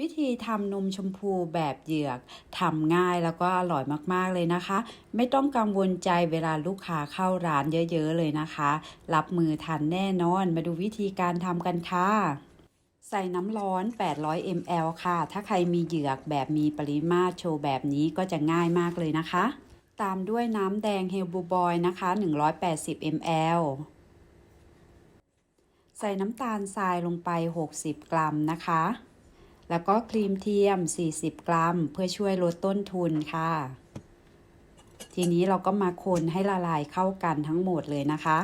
วิธีทำนมชมพูแบบเหยือกทำง่ายแล้วก็อร่อยมากๆเลยนะคะ ไม่ต้องกังวลใจเวลาลูกค้าเข้าร้านเยอะๆเลยนะคะ รับมือทันแน่นอนมาดูวิธีการทำกันค่ะ ใส่น้ำร้อน 800 ml ค่ะ ถ้าใครมีเหยือกแบบมีปริมาตรโชว์แบบนี้ก็จะง่ายมากเลยนะคะ ตามด้วยน้ำแดงเฮลบูบอยนะคะ 180 ml ใส่น้ำตาลทรายลงไป 60 กรัมนะคะ แล้วก็ครีมเทียม 40 กรัม เพื่อช่วยลดต้นทุนค่ะ ทีนี้เราก็มาคนให้ละลายเข้ากันทั้งหมดเลยนะคะ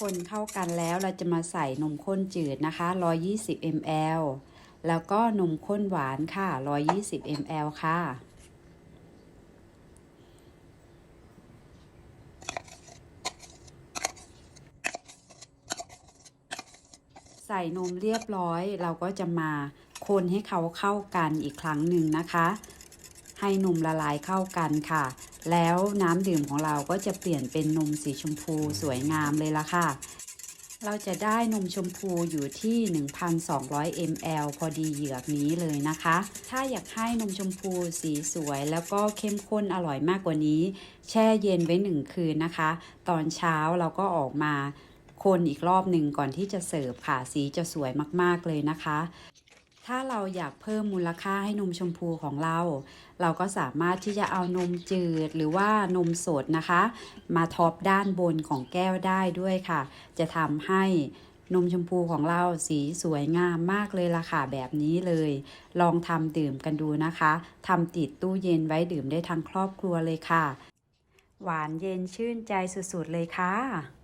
คนเข้ากันแล้วเราจะมาใส่นมข้นจืดนะคะ 120 ml แล้วก็นมข้นหวานค่ะ 120 ml ค่ะ ใส่นมเรียบร้อยเราก็จะมาคนให้เขาเข้ากันอีกครั้งหนึ่งนะคะ ให้นมละลายเข้ากันค่ะ แล้วน้ำดื่มของเราก็จะเปลี่ยนเป็นนมสีชมพูสวยงามเลยละค่ะ เราจะได้นมชมพูอยู่ที่ 1,200 ml พอดีเหยือกนี้เลยนะคะ ถ้าอยากให้นมชมพูสีสวยแล้วก็เข้มข้นอร่อยมากกว่านี้ แช่เย็นไว้หนึ่งคืนนะคะ ตอนเช้าเราก็ออกมา คนอีกรอบหนึ่งก่อนที่จะเสิร์ฟค่ะ สีจะสวยมากๆเลยนะคะ ถ้าเราอยากเพิ่มมูลค่าให้นมชมพูของเรา เราก็สามารถที่จะเอานมจืดหรือว่านมสดนะคะ มาท็อปด้านบนของแก้วได้ด้วยค่ะ จะทำให้นมชมพูของเราสีสวยงามมากเลยล่ะค่ะแบบนี้เลย ลองทำดื่มกันดูนะคะทำติดตู้เย็นไว้ดื่มได้ทั้งครอบครัวเลยค่ะ หวานเย็นชื่นใจสุดๆเลยค่ะ